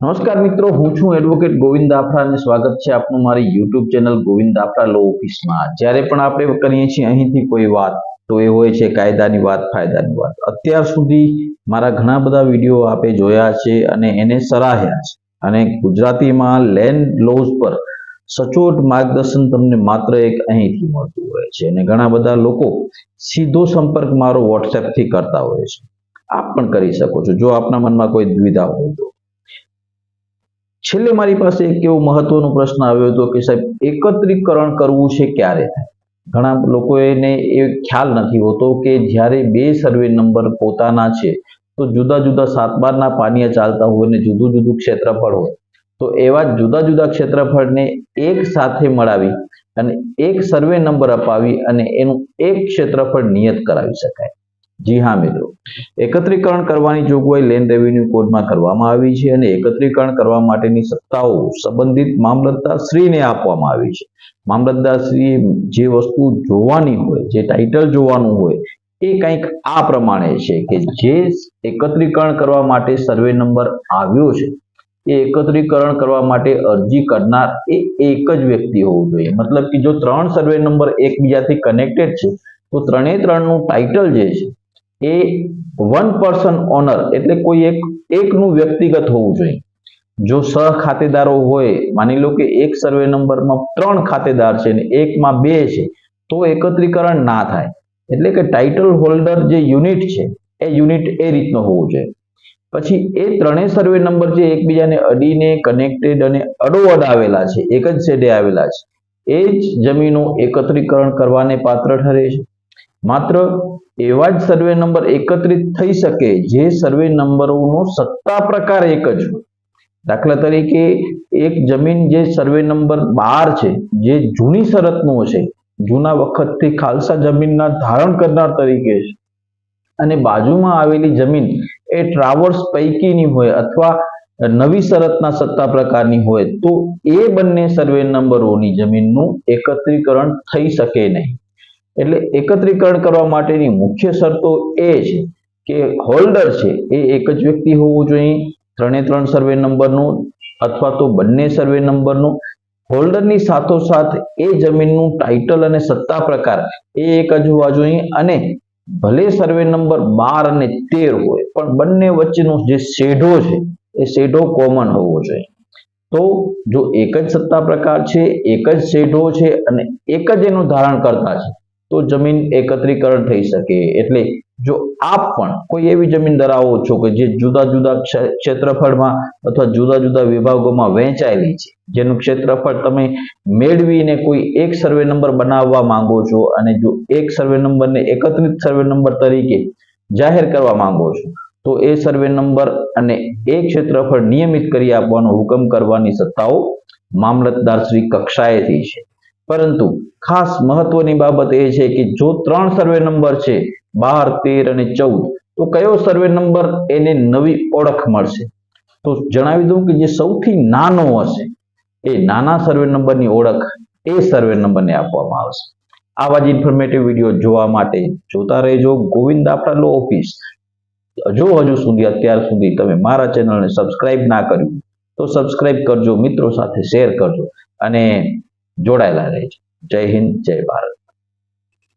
નમસ્કાર મિત્રો, હું છું એડવોકેટ ગોવિંદ દાફડા અને સ્વાગત છે આપનું મારી યુટ્યુબ ચેનલ ગોવિંદ દાફડા લો ઓફિસમાં જ્યારે પણ આપણે કરીએ છીએ અહીંથી કોઈ વાત, તો એ હોય છે કાયદાની વાત, ફાયદાની વાત. અત્યાર સુધી મારા ઘણા બધા વીડિયો આપે જોયા છે અને એને સરાહ્યા છે. અને ગુજરાતીમાં લેન્ડ લોઝ પર સચોટ માર્ગદર્શન તમને માત્ર એક અહીંથી મળતું હોય છે અને ઘણા બધા લોકો સીધો સંપર્ક મારો વોટ્સએપથી કરતા હોય છે. આપ પણ કરી શકો છો, જો આપના મનમાં કોઈ દ્વિધા હોય તો. છેલ્લે મારી પાસે એક એવો મહત્વનો પ્રશ્ન આવ્યો હતો કે સાહેબ, એકત્રીકરણ કરવું છે ક્યારે? ઘણા લોકોને એ ખ્યાલ નથી હોતો કે જ્યારે બે સર્વે નંબર પોતાના છે, તો જુદા જુદા સાત બારના પાનિયા ચાલતા હોય અને જુદું જુદું ક્ષેત્રફળ હોય. તો એવા જુદા જુદા ક્ષેત્રફળને એક સાથે મળાવી અને એક સર્વે નંબર અપાવી અને એનું એક ક્ષેત્રફળ નિયત કરાવી શકાય. જી હા, મિત્રો. એકત્રીકરણ કરવાની જોગવાઈ લેન રેવન્યુ કોડમાં કરવામાં આવી છે અને એકત્રીકરણ કરવા માટેની સત્તાઓ સંબંધિત મામલતદારશ્રીને આપવામાં આવી છે. મામલતદારશ્રી જે વસ્તુ જોવાની હોય, જે ટાઇટલ જોવાનું હોય, એ કંઈક આ પ્રમાણે છે કે જે એકત્રીકરણ કરવા માટે સર્વે નંબર આવ્યો છે. એ એકત્રીકરણ કરવા માટે અરજી કરનાર એ એક જ વ્યક્તિ હોવું જોઈએ. મતલબ કે જો ત્રણ સર્વે નંબર એકબીજાથી કનેક્ટેડ છે, તો ત્રણે ત્રણનું ટાઇટલ જે છે એ વન પર્સન ઓનર એટલે કોઈ એક, એકનું વ્યક્તિગત હોવું જોઈએ. જો સહ ખાતેદારો હોય, માની લો કે એક સર્વે નંબરમાં ત્રણ ખાતેદાર છે ને એકમાં બે છે, તો એકત્રીકરણ ના થાય. એટલે કે ટાઇટલ હોલ્ડર જે યુનિટ છે, એ યુનિટ એ રીતનો હોવો જોઈએ. પછી એ ત્રણેય સર્વે નંબર જે એકબીજાને અડીને કનેક્ટેડ અને અડોઅડ આવેલા છે, એક જ શેડે આવેલા છે, એ જ જમીનો એકત્રીકરણ કરવાને પાત્ર ઠરે છે. માત્ર એવા જ સર્વે નંબર એકત્રિત થઈ શકે જે સર્વે નંબરોનો સત્તા પ્રકાર એક જ દાખલા તરીકે એક જમીન જે સર્વે નંબર બાર છે, જે જૂની શરતનો છે, જૂના વખતથી ખાલસા જમીનના ધારણ કરનાર તરીકે છે. અને બાજુમાં આવેલી જમીન એ ટ્રાવર્સ પૈકીની હોય અથવા નવી શરતના સત્તા પ્રકારની હોય, તો એ બંને સર્વે નંબરોની જમીનનું એકત્રીકરણ થઈ શકે નહીં. એટલે એકત્રીકરણ કરવા માટેની મુખ્ય શરતો એ છે કે હોલ્ડર છે એ એક જ વ્યક્તિ હોવું જોઈએ. ત્રણે ત્રણ સર્વે નંબરનું અથવા તો બંને સર્વે નંબરનું. હોલ્ડરની સાથોસાથ એ જમીનનું ટાઇટલ અને સત્તા પ્રકાર એ એક જ હોવા જોઈએ અને ભલે સર્વે નંબર બાર અને તેર હોય, પણ બંને વચ્ચેનો જે શેઢો છે એ શેઢો કોમન હોવો જોઈએ. તો જો એક જ સત્તા પ્રકાર છે, એક જ શેઢો છે અને એક જ એનું ધારણ કરતા છે તો જમીન એકત્રીકરણ થઈ શકે. એટલે જો આપ પણ કોઈ એવી જમીન ધરાવો છો કે જે જુદા જુદા ક્ષેત્રફળમાં અથવા જુદા જુદા વિભાગોમાં વહેંચાયેલી છે, જેનું ક્ષેત્રફળ તમે મેળવીને કોઈ એક સર્વે નંબર બનાવવા માંગો છો અને જો એક સર્વે નંબરને એકત્રિત સર્વે નંબર તરીકે જાહેર કરવા માંગો છો, તો એ સર્વે નંબર અને એ ક્ષેત્રફળ નિયમિત કરી આપવાનો હુકમ કરવાની સત્તાઓ મામલતદાર શ્રી કક્ષાએથી છે. પરંતુ ખાસ મહત્વની બાબત એ છે કે જો ત્રણ સર્વે નંબર છે, બાર, તેર અને ચૌદ, તો કયો સર્વે નંબર એને નવી ઓળખ મળશે? તો જણાવી દઉં કે જે સૌથી નાનો હશે, એ નાના સર્વે નંબરની ઓળખ એ સર્વે નંબરને આપવામાં આવશે. આવા જ ઇન્ફોર્મેટિવ વીડિયો જોવા માટે જોતા રહેજો ગોવિંદ આપણા લો ઓફિસ જો હજુ સુધી, અત્યાર સુધી તમે મારા ચેનલને સબસ્ક્રાઇબ ના કર્યું તો સબસ્ક્રાઇબ કરજો, મિત્રો સાથે શેર કરજો અને જોડાયેલા રહેજો જય હિન્દ જય ભારત.